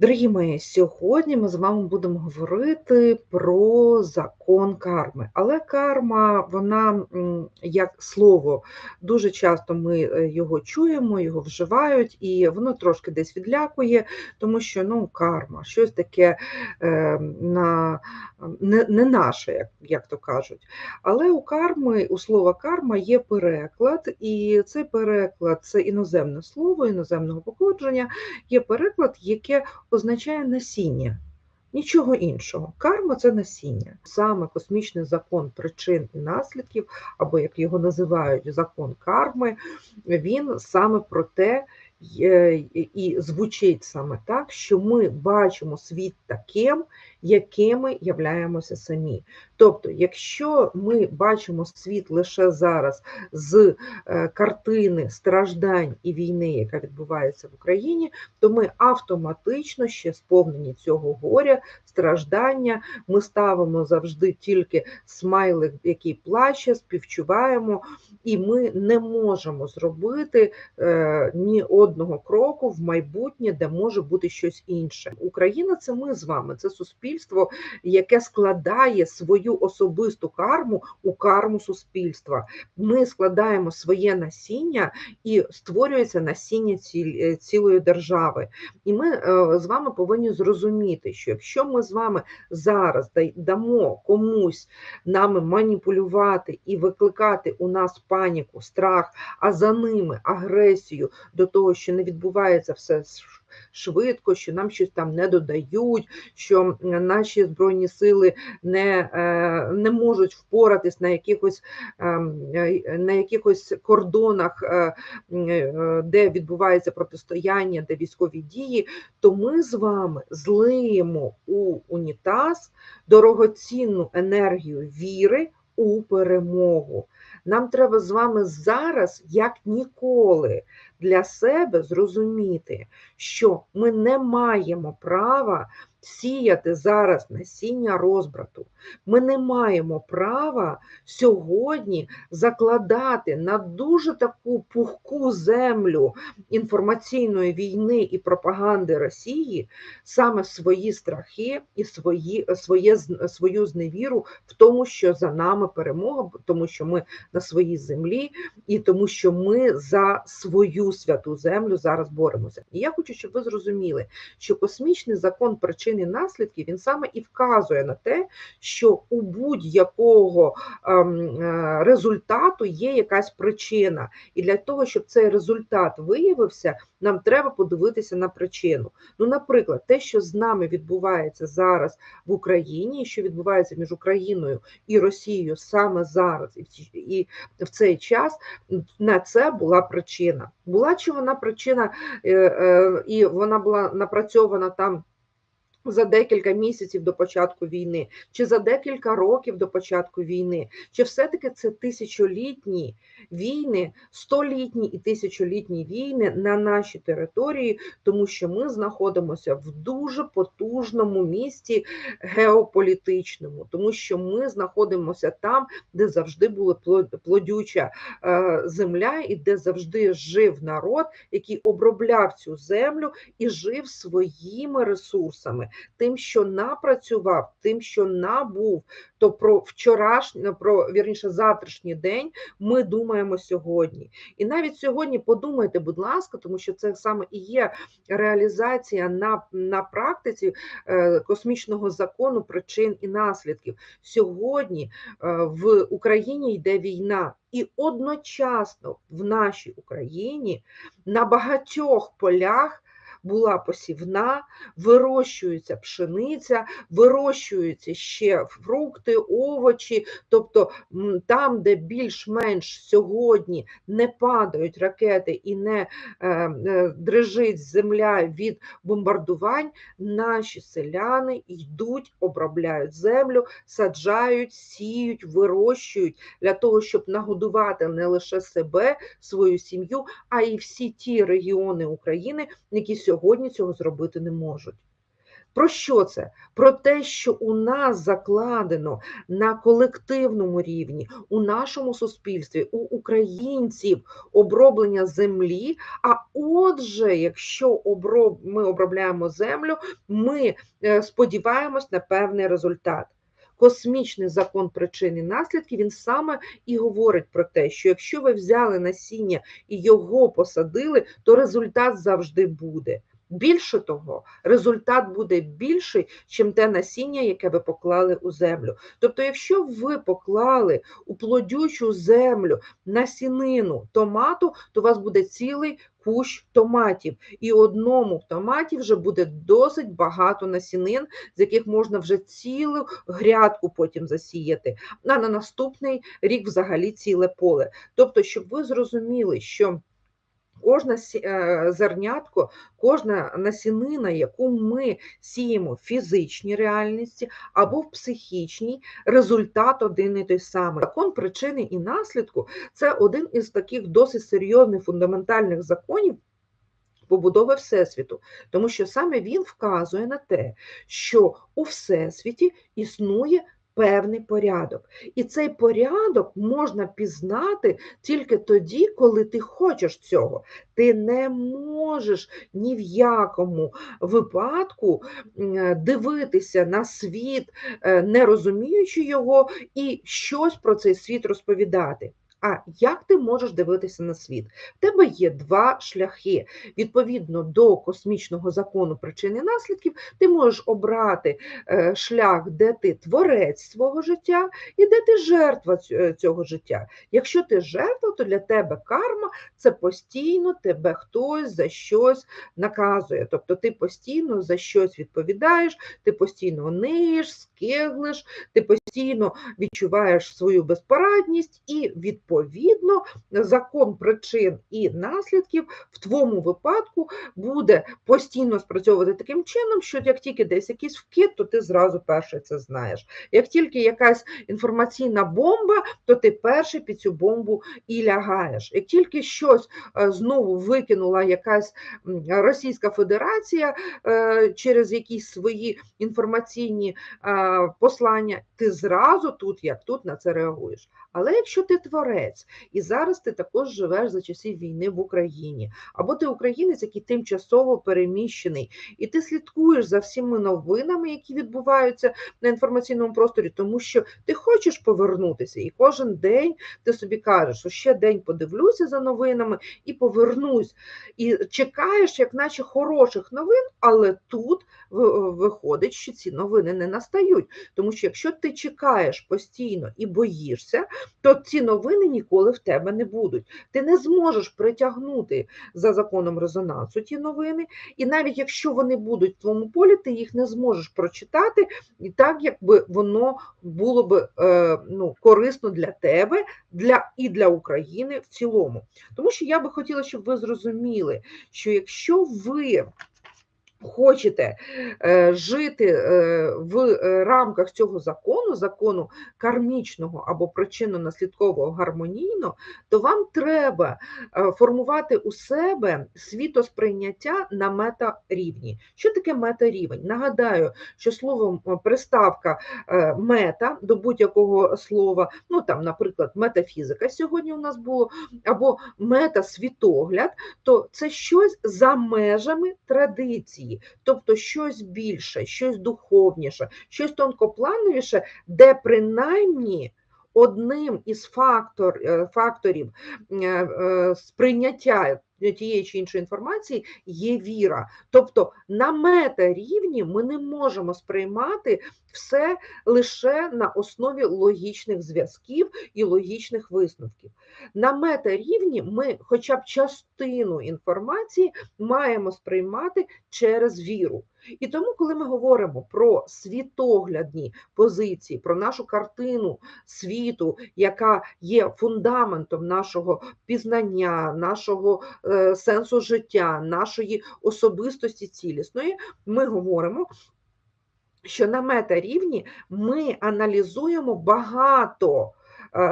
Дорогі мої, сьогодні ми з вами будемо говорити про закон карми. Але карма, вона як слово, дуже часто ми е, його чуємо, його вживають, і воно трошки десь відлякує, тому що ну, карма, щось таке е, на, не не наше, як, як то кажуть. Але у карми, у слова карма є переклад, і цей переклад це іноземне слово, іноземного походження, є переклад, яке означає насіння. Нічого іншого. Карма це насіння. Саме космічний закон причин і наслідків, або як його називають закон карми, він саме про те, і звучить саме так, що ми бачимо світ таким, якими являємося самі. Тобто, якщо ми бачимо світ лише зараз з е, картини страждань і війни, яка відбувається в Україні, то ми автоматично ще сповнені цього горя, страждання. Ми ставимо завжди тільки смайлик, який плаче, співчуваємо, і ми не можемо зробити е, ні одного кроку в майбутнє, де може бути щось інше. Україна це ми з вами, це суспільство, яке складає свою особисту карму у карму суспільства. Ми складаємо своє насіння і створюється насіння е, цілої держави. І ми е, з вами повинні зрозуміти, що якщо ми з вами зараз дамо комусь нами маніпулювати і викликати у нас паніку, страх, а за ними агресію до того, що не відбувається все швидко, що нам щось там не додають, що наші збройні сили не е, не можуть впоратись на якихось ем, е, на якихось кордонах, е, де відбувається протистояння, де військові дії, то ми з вами злиємо у унітаз дорогоцінну енергію віри у перемогу. Нам треба з вами зараз, як ніколи, для себе зрозуміти, що ми не маємо права сіяти зараз насіння розбрату. Ми не маємо права сьогодні закладати на дуже таку пухку землю інформаційної війни і пропаганди Росії саме свої страхи і свої, своє, свою зневіру в тому, що за нами перемога, тому що ми на своїй землі, і тому, що ми за свою святу землю зараз боремося. І я хочу, щоб ви зрозуміли, що космічний закон причин і наслідків він саме і вказує на те, що у будь-якого ем, е, результату є якась причина, і для того, щоб цей результат виявився, нам треба подивитися на причину. Ну, наприклад, те, що з нами відбувається зараз в Україні, що відбувається між Україною і Росією саме зараз, і в цей час на це була причина. Була чи вона причина, е, е, і вона була напрацьована там за декілька місяців до початку війни, чи за декілька років до початку війни, чи все-таки це тисячолітні війни, столітні і тисячолітні війни на нашій території, тому що ми знаходимося в дуже потужному місті геополітичному, тому що ми знаходимося там, де завжди була плодюча е, земля, і де завжди жив народ, який обробляв цю землю і жив своїми ресурсами тим, що напрацював, тим, що набув, то про вчорашній, про вірніше завтрашній день ми думаємо сьогодні. І навіть сьогодні подумайте, будь ласка, тому що це саме і є реалізація на, на практиці е, космічного закону причин і наслідків. Сьогодні е, в Україні йде війна. І одночасно в нашій Україні на багатьох полях була посівна, вирощується пшениця, вирощуються ще фрукти, овочі, тобто там, де більш-менш сьогодні не падають ракети і не е, е, дрижить земля від бомбардувань, наші селяни йдуть, обробляють землю, саджають, сіють, вирощують для того, щоб нагодувати не лише себе, свою сім'ю, а й всі ті регіони України, які сьогодні цього зробити не можуть. Про що це? Про те, що у нас закладено на колективному рівні, у нашому суспільстві, у українців оброблення землі. А отже, якщо ми обробляємо землю, ми е, сподіваємось на певний результат. Космічний закон причин і наслідків він саме і говорить про те, що якщо ви взяли насіння і його посадили, то результат завжди буде. Більше того, результат буде більший, ніж те насіння, яке ви поклали у землю. Тобто, якщо ви поклали у плодючу землю насінину томату, то у вас буде цілий кущ томатів, і одному томаті вже буде досить багато насінин, з яких можна вже цілу грядку потім засіяти, а на наступний рік взагалі ціле поле. Тобто, щоб ви зрозуміли, що Кожна е, зернятко, кожна насінина, яку ми сіємо в фізичній реальності або в психічній, результат один і той самий. Закон причини і наслідку це один із таких досить серйозних фундаментальних законів. Побудови Всесвіту, тому що саме він вказує на те, що у Всесвіті існує певний порядок. І цей порядок можна пізнати тільки тоді, коли ти хочеш цього. Ти не можеш ні в якому випадку дивитися на світ, е, не розуміючи його, і щось про цей світ розповідати. А як ти можеш дивитися на світ? В тебе є два шляхи. Відповідно до космічного закону причин і наслідків, ти можеш обрати е, шлях, де ти творець свого життя і де ти жертва е, цього життя. Якщо ти жертва, то для тебе карма це постійно тебе хтось за щось наказує. Тобто ти постійно за щось відповідаєш, ти постійно ниєш, скиглиш, ти постійно відчуваєш свою безпорадність і відповідаєш відповідно, закон причин і наслідків в твоєму випадку буде постійно спрацьовувати таким чином, що як тільки десь якийсь вкид, то ти зразу перший це знаєш. Як тільки якась інформаційна бомба, то ти перший під цю бомбу і лягаєш. Як тільки щось е, знову викинула якась Російська Федерація е, через якісь свої інформаційні е, послання, ти зразу тут, як тут, на це реагуєш. Але якщо ти творець, і зараз ти також живеш за часів війни в Україні, або ти українець, який тимчасово переміщений, і ти слідкуєш за всіми новинами, які відбуваються на інформаційному просторі, тому що ти хочеш повернутися, і кожен день ти собі кажеш, що ще день подивлюся за новинами і повернусь. І чекаєш, як наче хороших новин, але тут виходить, що ці новини не настають. Тому що якщо ти чекаєш постійно і боїшся, то ці новини ніколи в тебе не будуть. Ти не зможеш притягнути за законом резонансу ті новини, і навіть якщо вони будуть в твоєму полі, ти їх не зможеш прочитати і так, якби воно було б е, ну, корисно для тебе для, і для України в цілому. Тому що я би хотіла, щоб ви зрозуміли, що якщо ви хочете е, жити е, в е, рамках цього закону, закону кармічного або причинно-наслідкового гармонійно, то вам треба формувати у себе світосприйняття на метарівні. Що таке метарівень? Нагадаю, що словом приставка мета до будь-якого слова, ну там, наприклад, метафізика сьогодні у нас було, або метасвітогляд, то це щось за межами традиції релігії, тобто щось більше, щось духовніше, щось тонкоплановіше, де принаймні одним із фактор, е, факторів е, е, сприйняття тієї чи іншої інформації є віра. Тобто на мета-рівні ми не можемо сприймати все лише на основі логічних зв'язків і логічних висновків. На мета-рівні ми хоча б частину інформації маємо сприймати через віру. І тому, коли ми говоримо про світоглядні позиції, про нашу картину світу, яка є фундаментом нашого пізнання, нашого сенсу життя, нашої особистості цілісної, ми говоримо. Що на мета рівні ми аналізуємо багато е,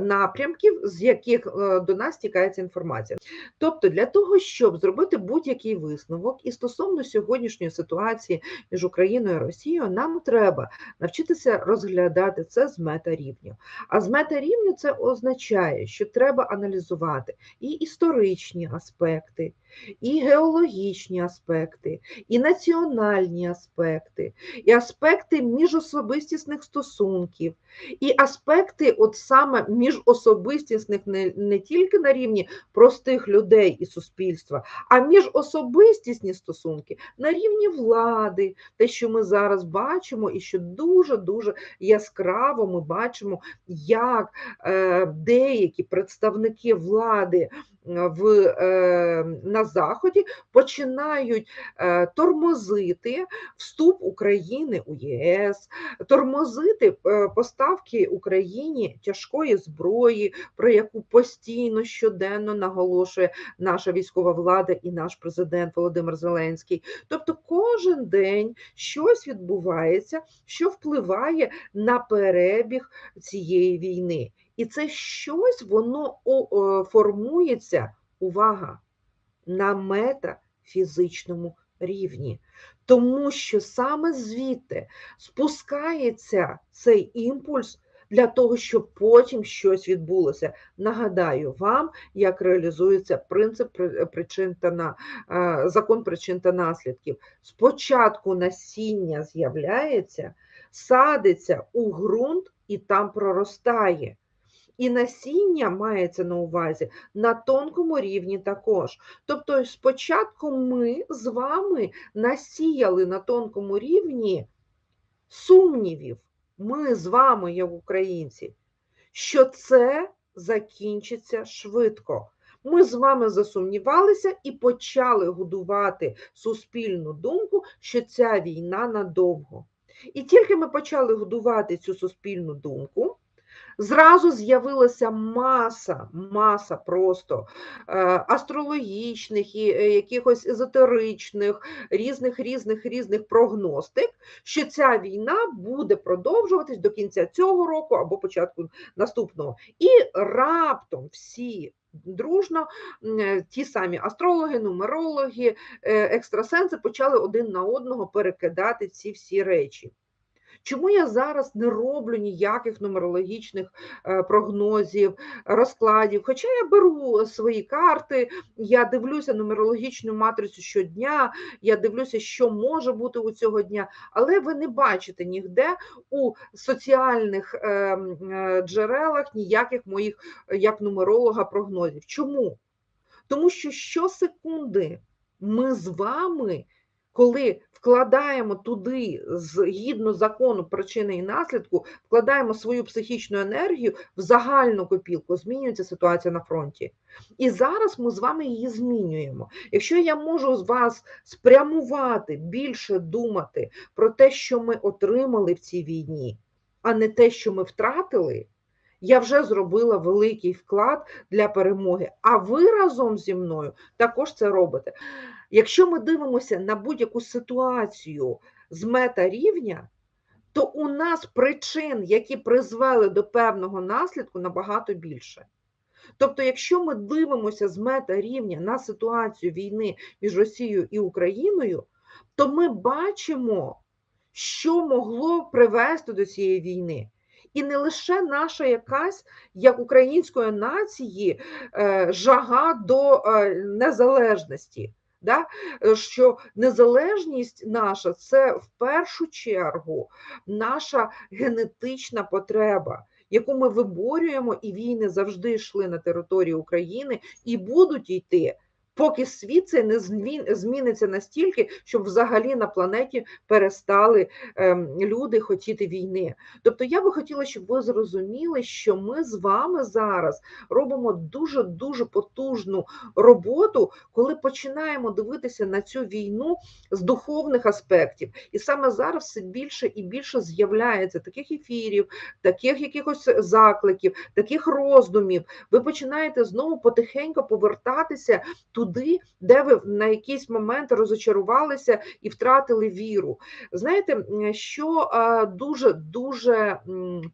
напрямків, з яких е, до нас тікається інформація. Тобто, для того, щоб зробити будь-який висновок і стосовно сьогоднішньої ситуації між Україною і Росією, нам треба навчитися розглядати це з метарівню. А з метарівню це означає, що треба аналізувати і історичні аспекти, і геологічні аспекти, і національні аспекти, і аспекти міжособистісних стосунків, і аспекти, от саме міжособистісних не, не тільки на рівні простих людей і суспільства, а міжособистісні стосунки на рівні влади, те, що ми зараз бачимо, і що дуже-дуже яскраво ми бачимо, як е, деякі представники влади в, е, на Заході починають е, тормозити вступ України у ЄС, тормозити е, поставки Україні тяжкої зброї, про яку постійно щоденно наголошує наша військова влада і наш президент Володимир Зеленський. Тобто, кожен день щось відбувається, що впливає на перебіг цієї війни. І це щось воно формується, увага, на метафізичному рівні. Тому що саме звідти спускається цей імпульс для того, щоб потім щось відбулося. Нагадаю вам, як реалізується принцип причин та е, закон причин та наслідків. Спочатку насіння з'являється, садиться у ґрунт і там проростає. І насіння мається на увазі на тонкому рівні також. Тобто, спочатку ми з вами насіяли на тонкому рівні сумнівів, ми з вами, як українці, що це закінчиться швидко. Ми з вами засумнівалися і почали годувати суспільну думку, що ця війна надовго. І тільки ми почали годувати цю суспільну думку. Зразу з'явилася маса, маса просто е, астрологічних і е, якихось езотеричних, різних різних різних прогностик, що ця війна буде продовжуватись до кінця цього року або початку наступного. І раптом всі. Дружно е, ті самі астрологи, нумерологи, екстрасенси почали один на одного перекидати ці всі речі. Чому я зараз не роблю ніяких нумерологічних е, прогнозів, розкладів? Хоча я беру свої карти, я дивлюся нумерологічну матрицю щодня, я дивлюся, що може бути у цього дня, але ви не бачите ніде у соціальних е, е, джерелах ніяких моїх як нумеролога прогнозів. Чому? Тому що щосекунди ми з вами коли вкладаємо туди, згідно закону причини і наслідку, вкладаємо свою психічну енергію в загальну копілку, змінюється ситуація на фронті. І зараз ми з вами її змінюємо. Якщо я можу з вас спрямувати, більше думати про те, що ми отримали в цій війні, а не те, що ми втратили. Я вже зробила великий вклад для перемоги. А ви разом зі мною також це робите. Якщо ми дивимося на будь-яку ситуацію з мета-рівня, то у нас причин, які призвели до певного наслідку, набагато більше. Тобто, якщо ми дивимося з мета-рівня на ситуацію війни між Росією і Україною, то ми бачимо, що могло привести до цієї війни. І не лише наша якась як української нації е, жага до е, незалежності. Да? Що незалежність наша це в першу чергу наша генетична потреба, яку ми виборюємо, і війни завжди йшли на території України і будуть йти поки світ це не зміниться настільки, щоб взагалі на планеті перестали ем, люди хотіти війни. Тобто я би хотіла, щоб ви зрозуміли, що ми з вами зараз робимо дуже дуже потужну роботу, коли починаємо дивитися на цю війну з духовних аспектів. І саме зараз все більше і більше з'являється таких ефірів, таких якихось закликів, таких роздумів. Ви починаєте знову потихеньку повертатися туди туди, де ви на якийсь момент розочарувалися і втратили віру. Знаєте, що дуже дуже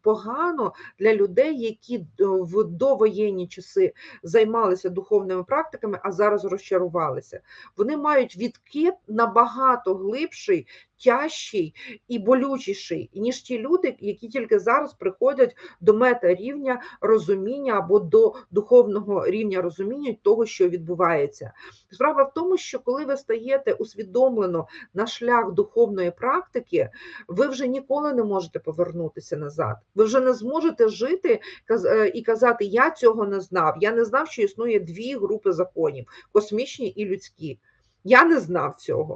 погано для людей, які в довоєнні часи займалися духовними практиками, а зараз розчарувалися. Вони мають відкид набагато глибший, тяжчий і болючіший, ніж ті люди, які тільки зараз приходять до мета рівня розуміння або до духовного рівня розуміння того, що відбувається. Справа в тому, що коли ви стаєте усвідомлено на шлях духовної практики, ви вже ніколи не можете повернутися назад. Ви вже не зможете жити е, і казати: Я цього не знав. Я не знав, що існує дві групи законів: космічні і людські. Я не знав цього.